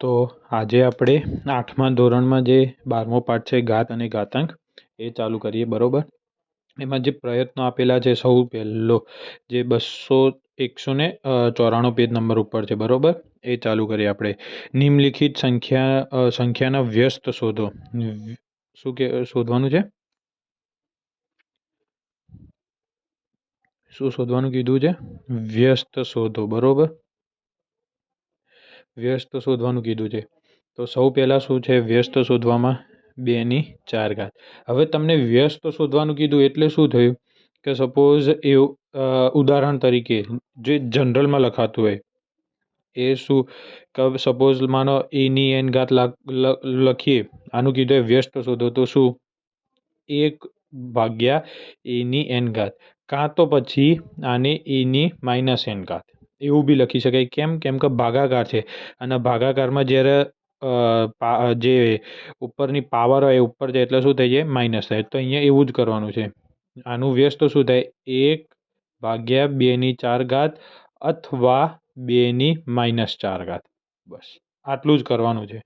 તો આજે આપણે આઠમા ધોરણમાં જે બારમો પાઠ છે ઘાત અને ઘાતાંક એ ચાલુ કરીએ, બરાબર? એમાં જે પ્રયત્નો આપેલા છે, સૌ પહેલો જે બસો એકસો ને ચોરાણું પેજ નંબર ઉપર છે, બરાબર? એ ચાલુ કરીએ આપણે. નિમ્નલિખિત સંખ્યા સંખ્યાના વ્યસ્ત શોધો. શું કે, શોધવાનું છે? શું શોધવાનું કીધું છે? વ્યસ્ત શોધો, બરાબર? વ્યસ્ત શોધવાનું કીધું છે. તો સૌ પહેલાં શું છે? વ્યસ્ત શોધવામાં બેની ચાર ઘાત. હવે તમને વ્યસ્ત શોધવાનું કીધું એટલે શું થયું? કે સપોઝ એ ઉદાહરણ તરીકે જે જનરલમાં લખાતું હોય, એ શું? કે સપોઝ માનો એની એન ઘાત લખીએ, આનું કીધું વ્યસ્ત શોધો, તો શું? એક ભાગ્યા એની એન ઘાત. કાં તો પછી આને એની માઇનસ એન ઘાત. એવું બી લખી શકાય. કેમ? કેમ કે ભાગાકાર છે. અને ભાગાકારમાં જ્યારે જે ઉપરની પાવર હોય ઉપર જાય એટલે શું થઈ જાય માઇનસ થાય. તો અહીંયા એવું જ કરવાનું છે. આનું વ્યસ્ત શું થાય? એક ભાગ્યા બેની ચાર ઘાત અથવા બેની માઇનસ ચાર ઘાત. બસ. આટલું જ કરવાનું છે.